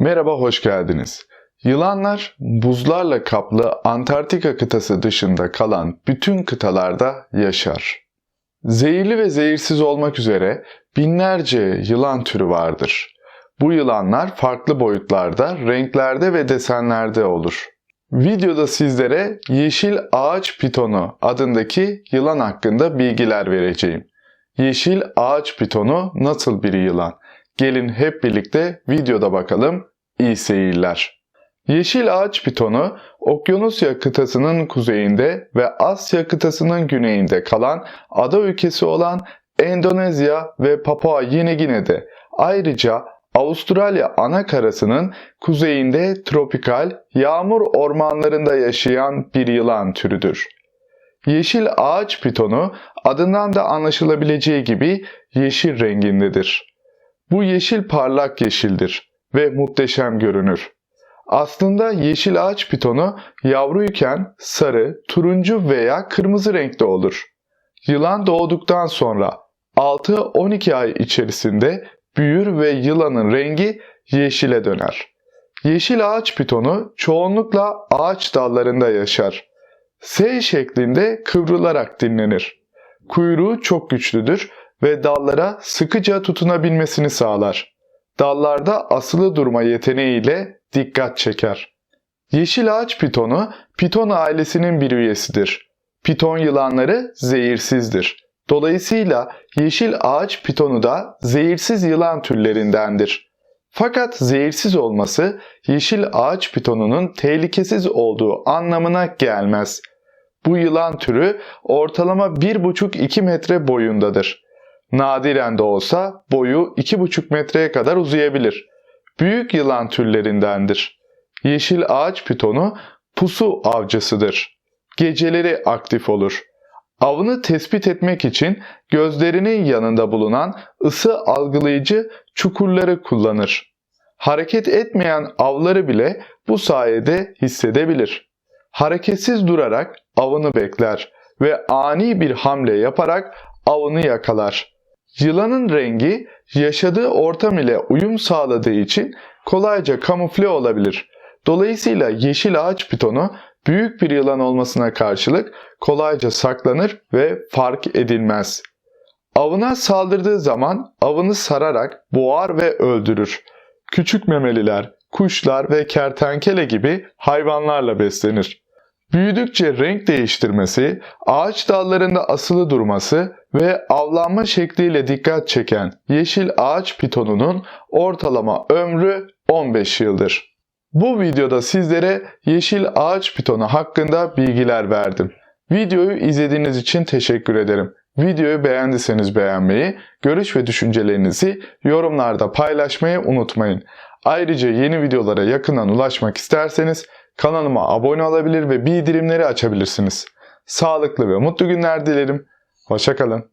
Merhaba, hoş geldiniz. Yılanlar buzlarla kaplı Antarktika kıtası dışında kalan bütün kıtalarda yaşar. Zehirli ve zehirsiz olmak üzere binlerce yılan türü vardır. Bu yılanlar farklı boyutlarda, renklerde ve desenlerde olur. Videoda sizlere yeşil ağaç pitonu adındaki yılan hakkında bilgiler vereceğim. Yeşil ağaç pitonu nasıl bir yılan? Gelin hep birlikte videoda bakalım. İyi seyirler. Yeşil ağaç pitonu, Okyanusya kıtasının kuzeyinde ve Asya kıtasının güneyinde kalan ada ülkesi olan Endonezya ve Papua Yeni Gine'de ayrıca Avustralya ana karasının kuzeyinde tropikal yağmur ormanlarında yaşayan bir yılan türüdür. Yeşil ağaç pitonu adından da anlaşılabileceği gibi yeşil rengindedir. Bu yeşil parlak yeşildir ve muhteşem görünür. Aslında yeşil ağaç pitonu yavruyken sarı, turuncu veya kırmızı renkte olur. Yılan doğduktan sonra 6-12 ay içerisinde büyür ve yılanın rengi yeşile döner. Yeşil ağaç pitonu çoğunlukla ağaç dallarında yaşar. S şeklinde kıvrılarak dinlenir. Kuyruğu çok güçlüdür ve dallara sıkıca tutunabilmesini sağlar. Dallarda asılı durma yeteneğiyle dikkat çeker. Yeşil ağaç pitonu, piton ailesinin bir üyesidir. Piton yılanları zehirsizdir. Dolayısıyla yeşil ağaç pitonu da zehirsiz yılan türlerindendir. Fakat zehirsiz olması yeşil ağaç pitonunun tehlikesiz olduğu anlamına gelmez. Bu yılan türü ortalama 1,5-2 metre boyundadır. Nadiren de olsa boyu 2,5 metreye kadar uzayabilir. Büyük yılan türlerindendir. Yeşil ağaç pitonu pusu avcısıdır. Geceleri aktif olur. Avını tespit etmek için gözlerinin yanında bulunan ısı algılayıcı çukurları kullanır. Hareket etmeyen avları bile bu sayede hissedebilir. Hareketsiz durarak avını bekler ve ani bir hamle yaparak avını yakalar. Yılanın rengi yaşadığı ortam ile uyum sağladığı için kolayca kamufle olabilir. Dolayısıyla yeşil ağaç pitonu büyük bir yılan olmasına karşılık kolayca saklanır ve fark edilmez. Avına saldırdığı zaman avını sararak boğar ve öldürür. Küçük memeliler, kuşlar ve kertenkele gibi hayvanlarla beslenir. Büyüdükçe renk değiştirmesi, ağaç dallarında asılı durması ve avlanma şekliyle dikkat çeken yeşil ağaç pitonunun ortalama ömrü 15 yıldır. Bu videoda sizlere yeşil ağaç pitonu hakkında bilgiler verdim. Videoyu izlediğiniz için teşekkür ederim. Videoyu beğendiyseniz beğenmeyi, görüş ve düşüncelerinizi yorumlarda paylaşmayı unutmayın. Ayrıca yeni videolara yakından ulaşmak isterseniz kanalıma abone olabilir ve bildirimleri açabilirsiniz. Sağlıklı ve mutlu günler dilerim. Hoşçakalın.